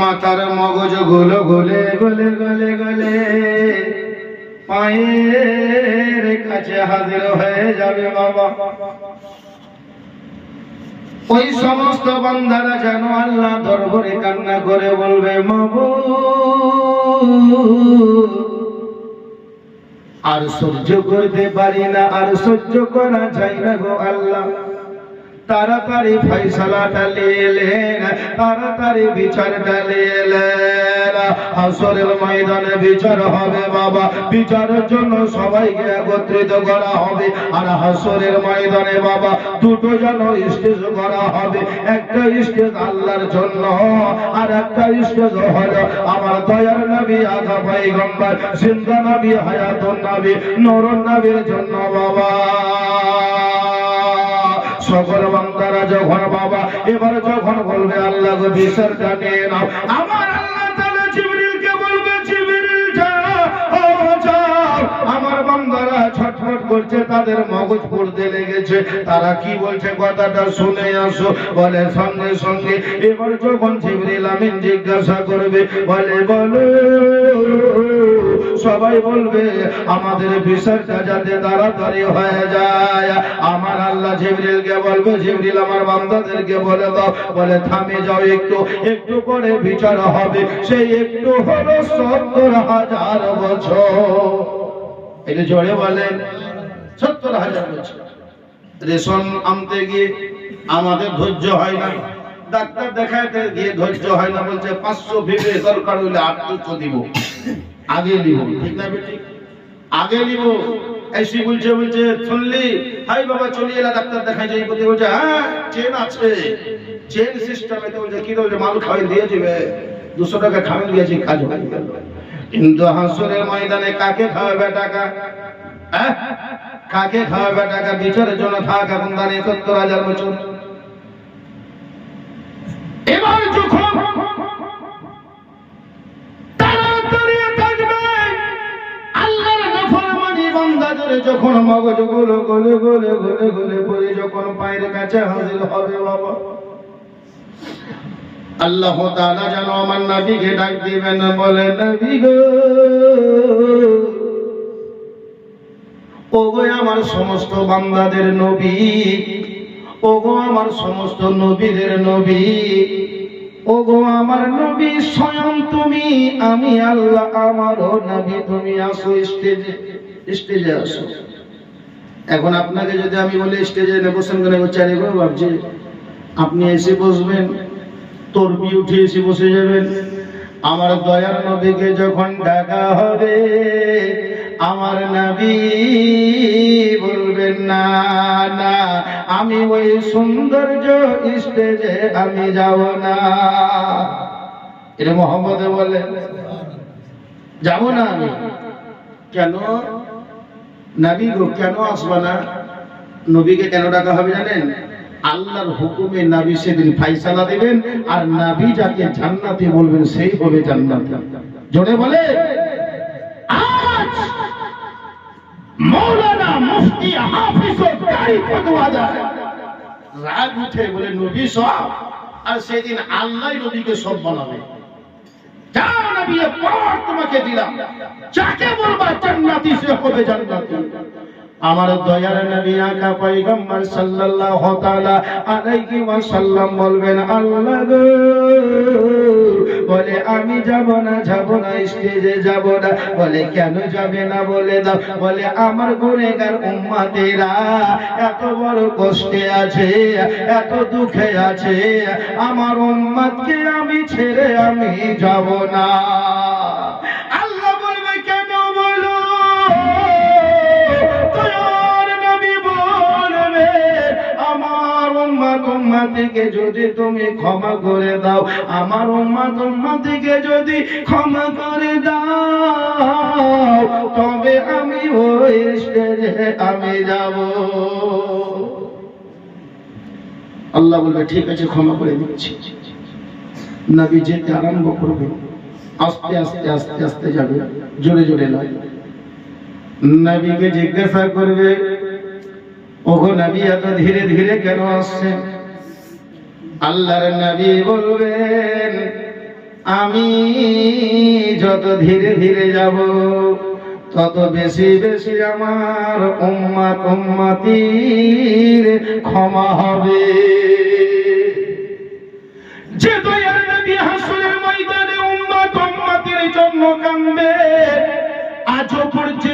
মাথার মগজগুলো গলে গলে গলে গলে। পায়ের কাছে হাজির হয়ে যাবে বাবা। ওই সমস্ত বান্দারা যেন আল্লাহ দরবারে কান্না করে বলবে মাবু আর সহ্য করতে পারি না, আর সহ্য করা যায় না গো আল্লাহ। তাড়াতাড়ি ফয়সালাটা এলেন তাড়াতাড়ি বিচারটা এলেন হাসরের ময়দানে বিচার হবে বাবা, বিচারের জন্য সবাইকে একত্রিত করা হবে। আর হাসরের ময়দানে বাবা, দুটো যেন স্টেজ করা হবে। একটা স্টেজ আল্লাহর জন্য আর একটা স্টেজ হলো আমার দয়ার নবী আধা পাইগম্বর সিন্ধা নবী, হায়াতুন নবী, নরন নবীর জন্য বাবা। সকল বান্দারা যখন বাবা, এবার যখন বলবে, আল্লাহ বিচারটা নিয়ে নাও। আমার আমার বান্দারা ছটফট করছে, তাদের মগজ পড়তে লেগেছে। তারা কি বলছে, কথাটা শুনে আসো। বলে, সঙ্গে সঙ্গে। এবার যখন জিবরিল আমিন জিজ্ঞাসা করবে, বলে, বলো। সবাই বলবে, আমাদের বিচারটা যাতে তাড়াতাড়ি হয়ে যায়। আমার আল্লাহ জিবরিলকে বলবে, জিবরিল আমার বান্দাদেরকে বলে দাও, বলে, থামে যাও একটু একটু করে বিচার হবে। সেই একটু হলো সত্তর হাজার বছর। এটা জোরে বলেন, সত্তর হাজার বছর। রেশন আনতে গিয়ে আমাদের ধৈর্য হয় না ডাক্তার দেখাতে গিয়ে ধৈর্য হয় না, বলছে, পাঁচশো ভেবে দরকার হলে আটশো দিব। আগে নিব ঠিক না বেটি আগে নিব এসি বলছে বলছে শুনলি হাই বাবা, চলে এলা, ডাক্তার দেখাই যাই। বলতে বলছে হ্যাঁ চেন আছে। চেন সিস্টেমে তো বলছে, কি বলছে, মাল খাওয়াই দিয়ে দিবে। দুশো টাকা খাওয়াই দিয়েছি, কাজ কিন্তু হাসরের ময়দানে কাকে খাওয়াবে টাকা? হ্যাঁ? কাকে খাওয়াবে টাকা? বিচারের জন্য থাক, এখন তার একাত্তর হাজার বছর। যখন যখন মগজগুলো গলে গলে গলে গলে পড়ে যখন পায়ের কাছে হাজির হবে বাবা। আল্লাহ তাআলা যেন আমার নবীকে ডাক দিবেন, বলে, নবী গো, ওগো আমার সমস্ত বান্দাদের নবী ওগো আমার সমস্ত নবীদের নবী, ওগো আমার নবী স্বয়ং তুমি, আমি আল্লাহ, আমারও নবী, তুমি আসো স্টেজে স্টেজে আসো। এখন আপনাকে যদি আমি বলি, স্টেজে এনে বসেন কেন? চারি গো ভাবছি। আপনি এসে বসবেন তরবি উঠে এসে বসে যাবেন। আমার দয়ার নবীকে যখন ডাকা হবে আমার নবী বলবেন, না না, আমি ওই সৌন্দর্য স্টেজে আমি যাব না। এটা মোহাম্মদ বলে যাব না আমি। কেন? নবী গো, কেন আসবা না? নবীকে কেন ডাকা হবে জানেন? আল্লাহর হুকুমে নাবি সেদিন ফাইসালা দিবেন, আর নাবি যাকে জান্নাতি বলবেন, সেই হবে জান্নাতি। জোরে বলে আজ মৌলানা মুফতি হাফিজ ও কারি পদওয়াদা রাগ উঠে বলে, নবী সব, আর সেদিন আল্লাহ নবীকে সব বানাবে। যা নবী তোমাকে দিলাম। যাকে বলবা জান্নাতি সে হবে জান্নাতি। আমার দয়ার নবী আকা পয়গম্বর সাল্লাল্লাহু তাআলা আলাইহি ওয়াসাল্লাম বলবেন, আল্লাহ গো। বলে, আমি যাব না যাব না, স্টেজে যাব না। বলে, কেন যাবে না বলে দাও। বলে, আমার গুনেগার উম্মতেরা এত বড় কষ্টে আছে, এত দুঃখে আছে। আমার উম্মতকে আমি ছেড়ে আমি যাব না। উম্মাতিকে যদি তুমি ক্ষমা করে দাও, আমার উম্মাত উম্মাতিকে যদি ক্ষমা করে দাও, তবে আমি ওই স্টেজে আমি যাব। আল্লাহ বলবে, ঠিক আছে, ক্ষমা করে দিচ্ছি। নবী যেতে আরম্ভ করবে। আস্তে আস্তে আস্তে আস্তে যাবে, জোরে জোরে নয় নবীকে জিজ্ঞাসা করবে, ওগো নবী, এত ধীরে ধীরে কেন আসছে আল্লাহর নবী বলবেন, আমি যত ধীরে ধীরে যাব, তত বেশি বেশি আমার উম্মাত উম্মাতির ক্ষমা হবে। যে দয়ার নবী হাসরের ময়দানে উম্মাত উম্মাতির জন্য কান্দবে আজও পর্যন্ত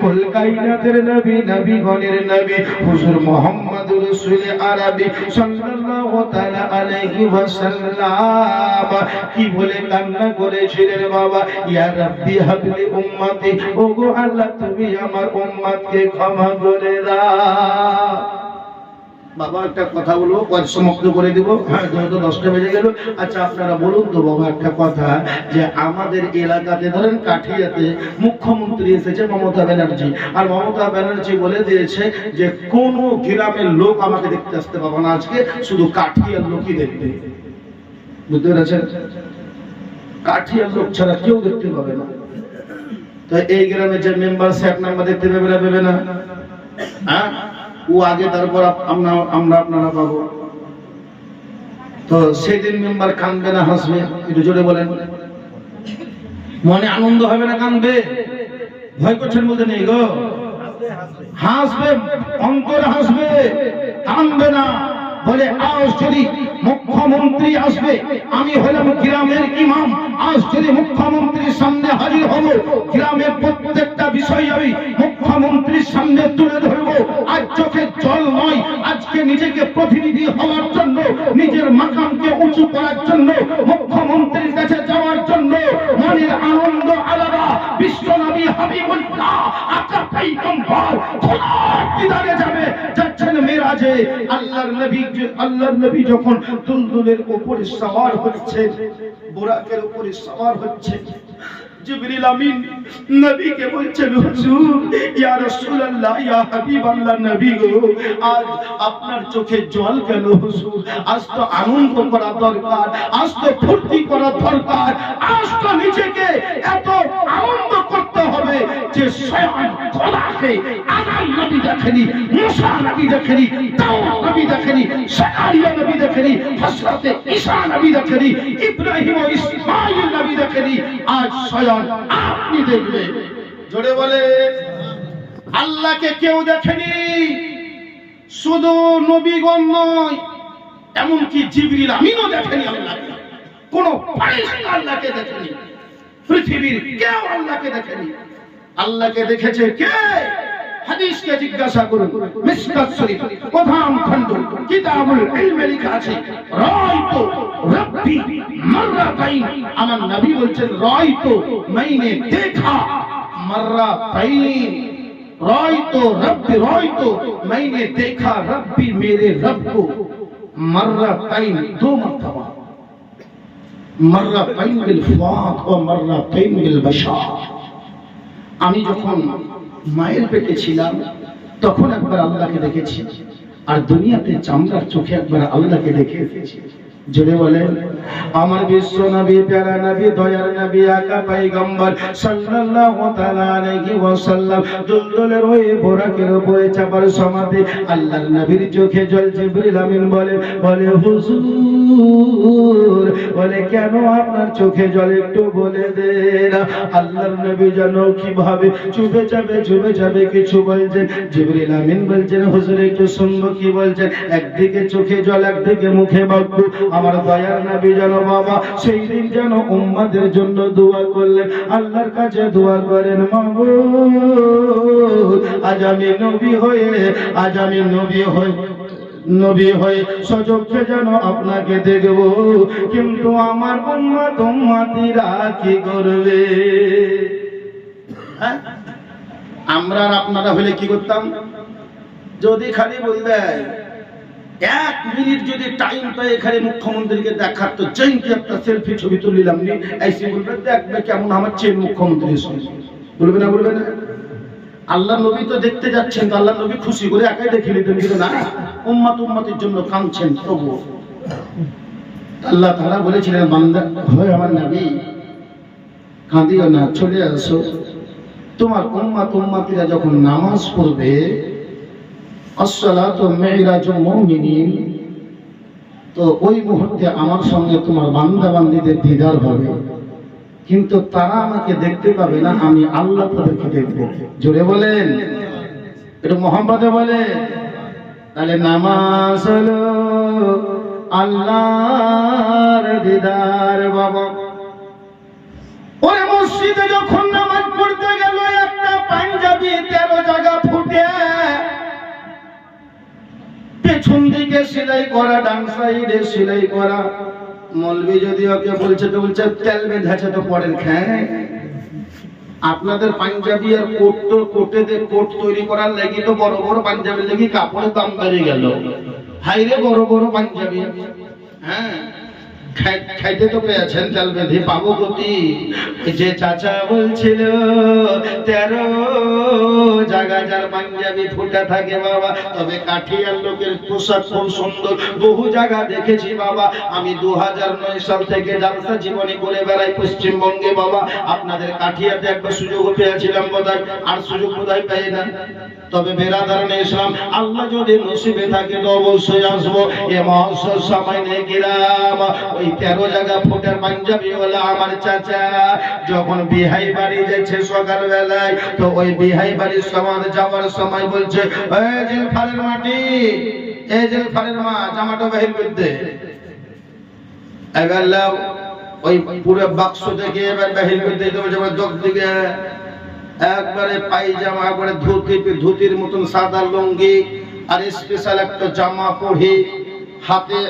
কলকাইনাতের নবী নবী গণের নবী, হুজুর মোহাম্মদ রসুল আরবি, সাল্লাল্লাহু তাআলা আলাইহি ওয়াসাল্লাম। কি বলে কান্না করেছিলেন বাবা? ইয়া রাব্বি হাবলি উম্মতি, ওগো আল্লাহ, তুমি আমার উম্মতকে ক্ষমা করে দাও। বাবা একটা কথা বলব পরে সমাপ্ত করে দিব। হ্যাঁ যেহেতু দশটা বেজে গেল আচ্ছা আপনারা বলুন তো বাবা একটা কথা যে আমাদের এলাকাতে ধরেন কাঠিয়াতে মুখ্যমন্ত্রী এসেছে মমতা ব্যানার্জি। আর মমতা ব্যানার্জি বলে দিয়েছে যে কোন গ্রামের লোক আমাকে দেখতে আসতে পারবে না আজকে, শুধু কাঠিয়ার লোকই দেখবে। বুঝতে পেরেছেন? কাঠিয়ার লোক ছাড়া কেউ দেখতে পাবে না। তো এই গ্রামে যে মেম্বার সে এক নাম্বার দেখতে পাবে না পাবে না। হ্যাঁ? ও আগে তারপর আমরা আপনারা পাবো। তো সেদিন মেম্বার কাঁদবে না, হাসবে? একটু জোরে বলেন। মনে আনন্দ হবে না কাঁদবে ভয় করছেন বলতে নেই গো। হাসবে, অন্তরে হাসবে কাঁদবে না। বলে, আজ যদি মুখ্যমন্ত্রী আসবে, আমি হলাম গ্রামের ইমাম। আজ যদি মুখ্যমন্ত্রীর সামনে হাজির হব, গ্রামের প্রত্যেকটা বিষয় আমি মুখ্যমন্ত্রীর সামনে তুলে ধরবো। আজ চোখে জল নয়, আজকে নিজেকে প্রতিনিধি হওয়ার জন্য, নিজের মাকামকে উঁচু করার জন্য, মুখ্যমন্ত্রীর কাছে যাওয়ার জন্য মনের আনন্দ আলাদা। বিশ্বনবী হাবিবুল্লাহ আপনার পয়গম্বর খোদার দিদারে যাবে। যাচ্ছেন মেরাজে আল্লাহর নবী আল্লাহর নবী যখন দুলদুলের উপরে সওয়ার হচ্ছে, বোরাকের উপরে সওয়ার হচ্ছে জিবরিল আমিন নবীকে বলছেন, হুজুর, ইয়া রাসূলুল্লাহ, ইয়া হাবিবাল্লাহ নবী গো, আজ আপনার চোখে জল কেন হুজুর? আজ তো আনন্দ করা দরকার, আজ তো ফুর্তি করা দরকার, আজ তো নিজেকে এত আনন্দ করতে হবে যে স্বয়ং খোদাকে আদম নবী দেখেনি মুসা নবী দেখেনি দাউদ নবী দেখেনি জাকারিয়া নবী দেখেনি হযরতে ঈসা নবী দেখেনি ইব্রাহিম ও ইসমাঈল নবী দেখেনি। আজ স্বয়ং আপনি দেখবেন। জোরে বলে। আল্লাহকে কেউ দেখেনি। শুধু নবীগণ নয় এমনকি জিবরিল আমিনও দেখেনি আল্লাহকে। কোন আল্লাহকে দেখেনি। পৃথিবীর কেউ আল্লাহকে দেখেনি। আল্লাহকে দেখেছে কে? হাদিসকে জিজ্ঞাসা করুন। মিসকাত শরীফ, প্রধান খণ্ড, কিতাবুল ইলমে লেখা আছে রাইতু রব্বি মাররাতাইন। আমার নবী বলছেন রাইতু মাইনে দেখা মাররাতাইন। রাইতু রব্বি রাইতু মাইনে দেখা রব্বি মেরে রব কো মাররাতাইন। দো মর্তবা। আমি যখন মায়ের পেটে ছিলাম, তখন একবার আল্লাহকে দেখেছি আর দুনিয়াতে চামড়ার চোখে একবার আল্লাহকে দেখে এসেছি। জোরে বলেন, আমার বিশ্ব নবী, প্যারা নবী, দয়ার নবী আকা পয়গম্বর সাল্লাল্লাহু তাআলা আলাইহি দুলদুলের বোরাকের উপরে চাপার সমাধি, আল্লাহর নবীর চোখে জল জিবরিল আমিন বলে বলে, হুজুর বলে, কেন আপনার চোখে জল একটু বলে দেন? আল্লাহর নবী জানো কীভাবে চুপে চুপে কিছু বলছেন? জিবরিল আমিন বলছেন, হুজুর, একটু কি বলছেন? একদিকে চোখে জল, একদিকে মুখে আমার দয়ার নবী জানো বাবা, সেই দিন যেন উম্মাদের জন্য দোয়া করলেন। আল্লাহর কাছে দোয়া করেন মাবুদ আজ আমি নবী হয়ে, আজ আমি নবী হয়ে নবী হয়ে সচক্ষে যেন আপনাকে দেখব, কিন্তু আমার উম্মত উম্মাতিরা কি করবে? হ্যাঁ? আমরা আর আপনারা হলে কি করতাম? যদি খালি বলবেন এক মিনিট যদি টাইম পাই এখানে মুখ্যমন্ত্রীকে দেখার, তো জয়ন্তী একটা সেলফি ছবি তুলিলাম নি এসে বলবে দেখবে কেমন আমার চেয়ে মুখ্যমন্ত্রী বলবে না বলবে না? আল্লাহ নবী তো দেখতে যাচ্ছেন তো আল্লাহ নবী খুশি করে একাই দেখে নিতেন কিন্তু না। উম্মাত উম্মাতের জন্য কাঁদছেন তবু আল্লাহ তাআলা বলেছিলেন, বান্দা হয় আমার নবী, কাঁদিও না, চলে আসো। তোমার উম্মাত উম্মাতিরা যখন নামাজ পড়বে, আসসালাতু মিরাজুল মুমিনিন, তো ওই মুহূর্তে আমার সঙ্গে তোমার বান্দা বান্দিদের দিদার হবে। কিন্তু তারা আমাকে দেখতে পাবে না, আমি আল্লাহ তাদেরকে দেখব। জোরে বলেন। এটা মোহাম্মদে বলে তাহলে নামাজ হলো আল্লাহর দিদার বাবা। ওরে মসজিদে যখন নামাজ পড়তে গেল, একটা পাঞ্জাবি তেরো জায়গা ফুটে। পেছন দিকে সেলাই করা, ডান সাইডে সেলাই করা। মলবি যদি ওকে বলছে বলছে, তেল বেঁধেছে তো পরের খেয়ে। আপনাদের পাঞ্জাবি আর কোট তো কোটে কোট তৈরি করার লাগি তো বড় বড় পাঞ্জাবি লাগি কাপড়ের দাম বেড়ে গেল। হাইরে বড় বড় পাঞ্জাবি। হ্যাঁ? খাইতে তো পেয়েছেন তেল বেঁধে, পাবো গতি। যে চাচা বলছিল, তেরো জায়গা যার পাঞ্জাবি ফুটা থাকে বাবা, তবে কাঠিয়ার লোকের পোশাক খুব সুন্দর। বহু জায়গা দেখেছি বাবা, আমি দু সাল থেকে জালসা জীবনী করে বেড়াই পশ্চিমবঙ্গে বাবা। আপনাদের কাঠিয়াতে একটা সুযোগ পেয়েছিলাম বোধহয়, আর সুযোগ বোধহয় পাই না। তবে বেরাদার ইসলাম আল্লাহ যদি নসিবে থাকে তো অবশ্যই আসব। এ মহসর সময় নেই গিরাম, ওই তেরো জায়গা ফুটের পাঞ্জাবি হলো আমার চাচা। যখন বিহাই বাড়ি যাচ্ছে সকাল বেলায় তো ওই বিহাই বাড়ির সমাজ যাওয়ার সময় বলছে মাটি এই মা জামাটা বাহির করতে। এবার ওই পুরো বাক্স থেকে এবার বাহির করতে এবার দোক দিকে একবারে পায়জামা, একবারে ধুতি, ধুতির মতন সাদা লুঙ্গি, আর স্পেশাল একটা জামা পরে, হাতে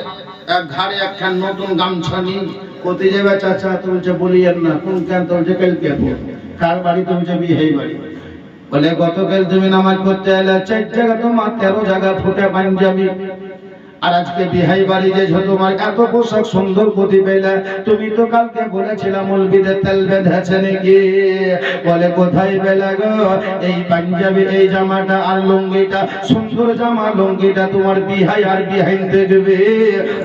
এক ঘাড়ে একখান নতুন গামছা নিয়ে কোথায় যাবে চাচা তো যে বলি আর না, কোন কেন তো বলছে কালকে কার বাড়ি তো বলছে বিহাই বাড়ি? বলে, গতকাল তুমি নামাজ পড়তে এলে চার জায়গা তোমার তেরো জায়গা ফুটে পাঞ্জাবি আর আজকে বিহাই বাড়ি যে তোমার এত পোশাক সুন্দর গতি পেলে তুমি তো কালকে বলেছিলাম মলবিদের তেল বেঁধেছে নাকি? বলে, কোথায় পেলে গো এই পাঞ্জাবি, এই জামাটা আর লুঙ্গিটা? সুন্দর জামা, লুঙ্গিটা তোমার বিহাই আর বিহাইন দেখবে,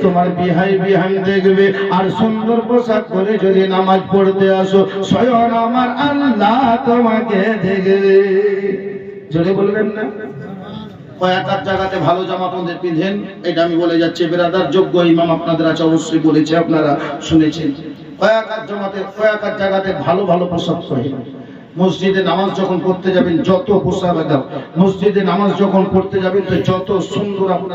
তোমার বিহাই বিহাইন দেখবে। আর সুন্দর পোশাক পরে যদি নামাজ পড়তে আসো, স্বয়ং আমার আল্লাহ তোমাকে দেখবে। জোরে বলবেন না? কয়েক আধ জায়গাতে ভালো জামা আপনাদের এটা আমি বলে যাচ্ছি বেরাদার যোগ্য ইমাম আপনাদের আছে, অবশ্যই বলেছে, আপনারা শুনেছেন। কয়েক আধ জামাতে কয়েক আধ জায়গাতে ভালো ভালো পোশাক মসজিদে নামাজ যখন পড়তে যাবেন, যত পোশাক মসজিদে নামাজ যখন পড়তে যাবেন, তো যত সুন্দর আপনার